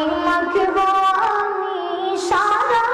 তোমাকে গো আমি সারা